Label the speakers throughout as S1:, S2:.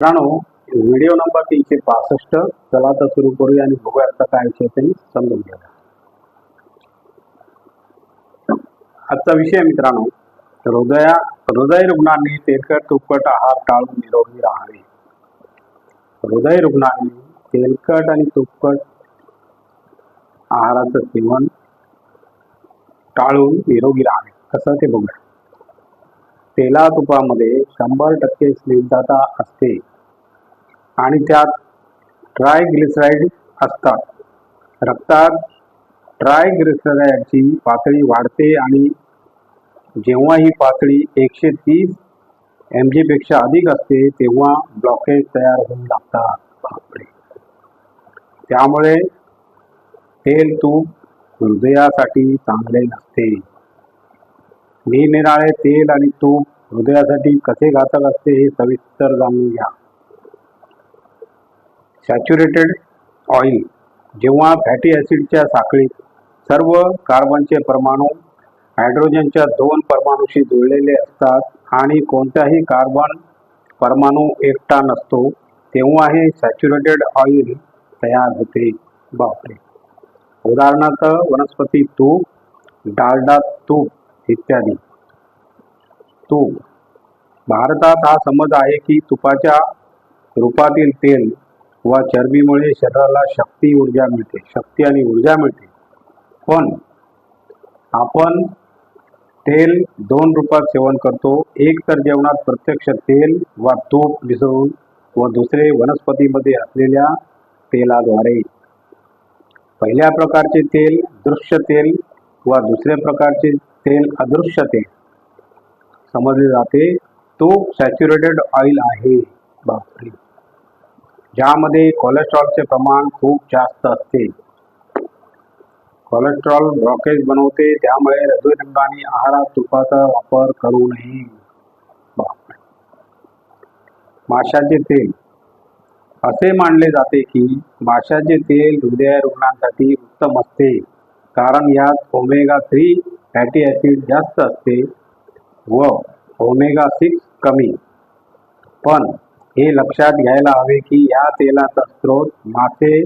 S1: मित्रांनो video number तीनशे पासष्ट चला तर सुरू करूया आणि बघूया आता काय विषय त्यांनी समजून घ्या आजचा विषय मित्रांनो हृदया हृदय रुग्णांनी तेलकट तुपकट आहार टाळून निरोगी राहावे. हृदय रुग्णांनी तेलकट आणि तुपकट आहाराचं सेवन टाळून निरोगी राहावे. कसं ते बघूया. तेला तुपामध्ये शंभर टक्के स्निग्धता असते. आणि त्यात ट्रायग्लिसराईड असतात. रक्तात ट्रायग्लिसराईडची पातळी वाढते आणि जेव्हा ही पातळी एकशे तीस एमपेक्षा अधिक असते तेव्हा ब्लॉकेज तयार होऊ लागतात. त्यामुळे तेल तूप हृदयासाठी चांगले नसते. निरनिराळे तेल आणि तूप हृदयासाठी कसे घातक असते हे सविस्तर जाणून घ्या. सॅच्युरेटेड ऑइल जेव्हा फॅटी ॲसिडच्या साखळीत सर्व कार्बनचे परमाणू हायड्रोजनच्या दोन परमाणूशी जुळलेले असतात आणि कोणताही कार्बन परमाणू एकटा नसतो तेव्हा हे सॅच्युरेटेड ऑइल तयार होते. बापरे! उदाहरणार्थ वनस्पती तूप डालडा तूप इत्यादी. तूप. भारतात हा समज आहे की तुपाच्या रूपातील तेल व चरबीमुळे शरीराला शक्ती ऊर्जा मिळते. शक्ती आणि ऊर्जा मिळते. पण आपण तेल दोन रूपात सेवन करतो. एक तर जेवणात प्रत्यक्ष तेल वा तूप मिसळून व दुसरे वनस्पतीमध्ये असलेल्या तेलाद्वारे. पहिल्या प्रकारचे तेल दृश्य तेल व दुसऱ्या प्रकारचे तेल अदृश्य तेल. समजले जाते. तूप सॅच्युरेटेड ऑइल आहे. बापरे. ज्यामध्ये कोलेस्ट्रॉलचे प्रमाण खूप जास्त असते. कोलेस्ट्रॉल ब्लॉकेज बनवते त्यामुळे हृदयरंगाने आहारात तुपाचा वापर करू नये. माशाचे तेल. असे मानले जाते की माशाचे तेल हृदय रुग्णांसाठी उत्तम असते. कारण यात ओमेगा थ्री फॅटी ॲसिड जास्त असते व ओमेगा सिक्स कमी. पण हे लक्षात घ्यायला हवे की या तेलाचा स्रोत मासे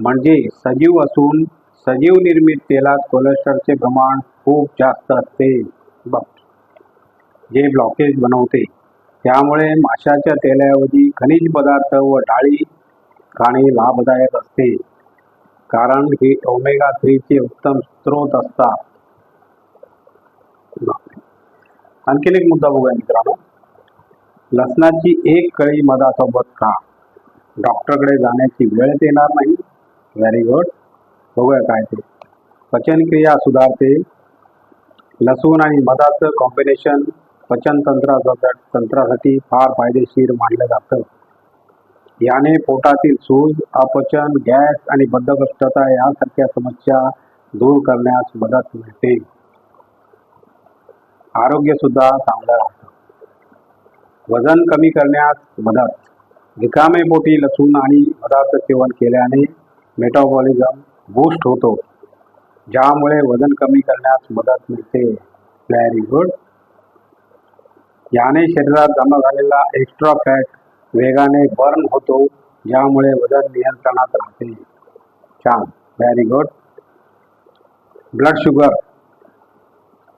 S1: म्हणजे सजीव असून सजीव निर्मित तेलात कोलेस्ट्रॉलचे प्रमाण खूप जास्त असते. जे ब्लॉकेज बनवते. त्यामुळे माशाच्या तेलाऐवजी खनिज पदार्थ व डाळी खाणे लाभदायक असते. कारण हे ओमेगा थ्रीचे उत्तम स्रोत असतात. आणखीन एक मुद्दा बघूया मित्रांनो. लसणाची एक कळी मधासोबत खा. डॉक्टरकडे जाण्याची वेळ येणार नाही. व्हेरी गुड बघूया काय ते. पचनक्रिया सुधारते. लसूण आणि मधाचं कॉम्बिनेशन पचनतंत्राचा तंत्रासाठी फार फायदेशीर मानलं जातं. याने पोटातील सूज अपचन गॅस आणि बद्धकोष्ठता यासारख्या समस्या दूर करण्यास मदत मिळते. आरोग्य सुद्धा चांगलं राहतं. वजन कमी करण्यास मदत. रिकामे पोटी लसूण आणि मधाचं सेवन केल्याने मेटाबॉलिझम बूस्ट होतो. ज्यामुळे वजन कमी करण्यास मदत मिळते. व्हेरी गुड याने शरीरात जमा झालेला एक्स्ट्रा फॅट वेगाने बर्न होतो ज्यामुळे वजन नियंत्रणात राहते. छान. व्हेरी गुड ब्लड शुगर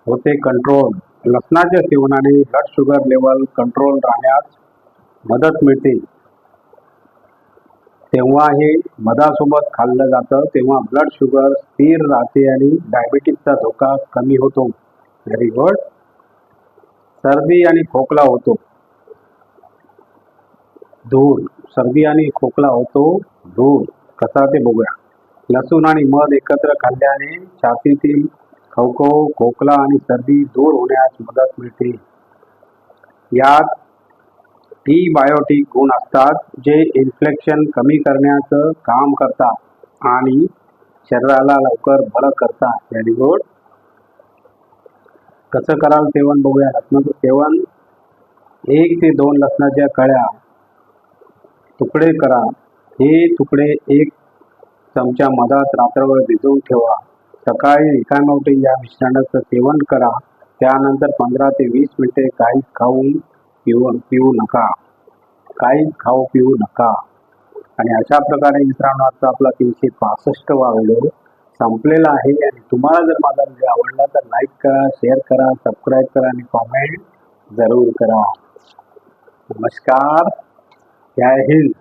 S1: होते कंट्रोल लसणाच्या सेवनाने ब्लड शुगर लेवल कंट्रोल राहण्यास मदत मिळते. तेव्हा हे मधासोबत खाल्लं जातं तेव्हा ब्लड शुगर स्थिर राहते आणि डायबिटीसचा धोका कमी होतो. व्हेरी गुड सर्दी आणि खोकला होतो. धूर सर्दी आणि खोकला होतो धूर. कसा ते बघूया. लसूण आणि मध एकत्र खाल्ल्याने छातीतील खवखव खोकला आणि सर्दी दूर होण्यास मदत मिळते. यात टी बायोटिक गुण असतात जे इन्फ्लेक्शन कमी करण्याचं काम करतात आणि शरीराला लवकर बरं करतात. व्हेरी गुड कसं कराल सेवन बघूया. लसणाचं सेवन एक ते दोन लसणाच्या कळ्या तुकडे करा. हे तुकडे एक चमचा मधात रात्रभर भिजवून ठेवा. सकाळी रिकाम्या उठे या मिश्रणाचं सेवन करा. त्यानंतर पंधरा ते वीस मिनिटे काही खाऊन पिऊ पिऊ नका. काही खाऊ पिऊ नका. आणि अशा प्रकारे मित्रांनो आजचा आपला तीनशे पासष्टवा व्हिडिओ संपलेला आहे. आणि तुम्हाला जर माझा व्हिडिओ आवडला तर लाईक करा शेअर करा सबस्क्राईब करा आणि कॉमेंट जरूर करा. नमस्कार. जय हिंद.